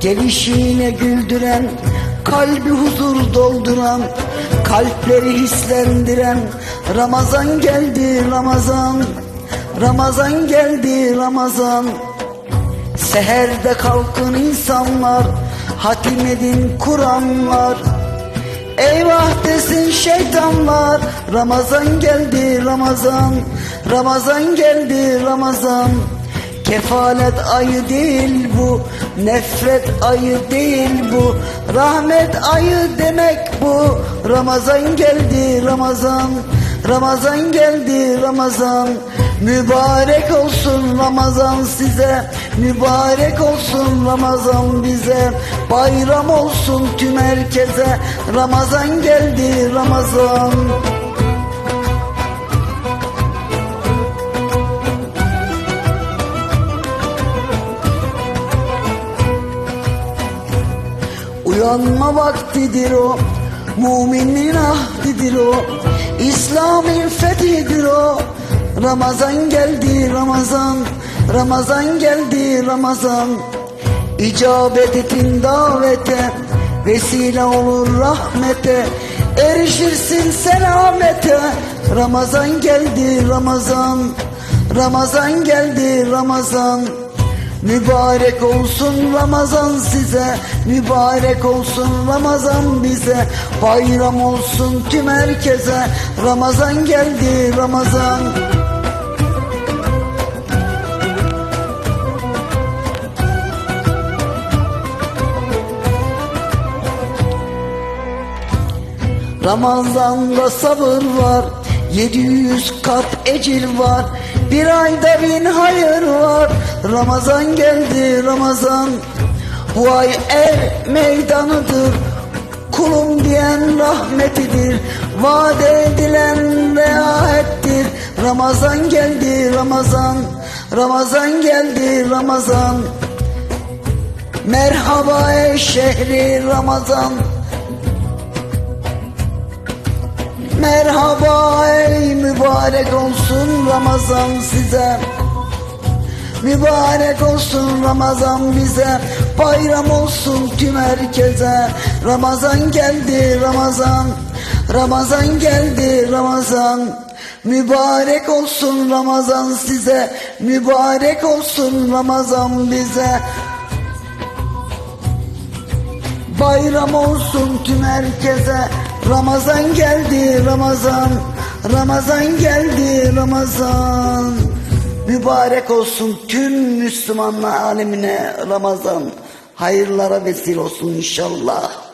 Gelişine güldüren, kalbi huzur dolduran, kalpleri hislendiren Ramazan geldi Ramazan, Ramazan geldi Ramazan. Seherde kalkın insanlar, hatim edin Kur'anlar. Eyvah desin şeytanlar, Ramazan geldi Ramazan, Ramazan geldi Ramazan. Kefalet ayı değil bu, nefret ayı değil bu, rahmet ayı demek bu. Ramazan geldi Ramazan, Ramazan geldi Ramazan. Mübarek olsun Ramazan size, mübarek olsun Ramazan bize. Bayram olsun tüm herkese, Ramazan geldi Ramazan. Uyanma vaktidir o Müminin ahdidir o İslam'ın fethidir o. Ramazan geldi Ramazan Ramazan geldi Ramazan. İcabet etin davete Vesile olur rahmete. Erişirsin selamete. Ramazan geldi Ramazan. Ramazan geldi Ramazan Mübarek olsun Ramazan size Mübarek olsun Ramazan bize. Bayram olsun tüm herkese Ramazan geldi Ramazan. Ramazan'da sabır var 700 kat ecir var Bir ayda bin hayır var. Ramazan geldi Ramazan Bu ay er meydanıdır. Kulum diyen rahmetidir Vaat edilen reayettir Ramazan geldi Ramazan Ramazan geldi Ramazan. Merhaba ey şehri Ramazan Merhaba ey mübarek olsun Ramazan size. Mübarek olsun Ramazan bize. Bayram olsun tüm herkese. Ramazan geldi Ramazan. Ramazan geldi Ramazan. Mübarek olsun Ramazan size. Mübarek olsun Ramazan bize. Bayram olsun tüm herkese Ramazan geldi Ramazan. Ramazan geldi Ramazan. Mübarek olsun tüm Müslümanlar alemine Ramazan. Hayırlara vesile olsun inşallah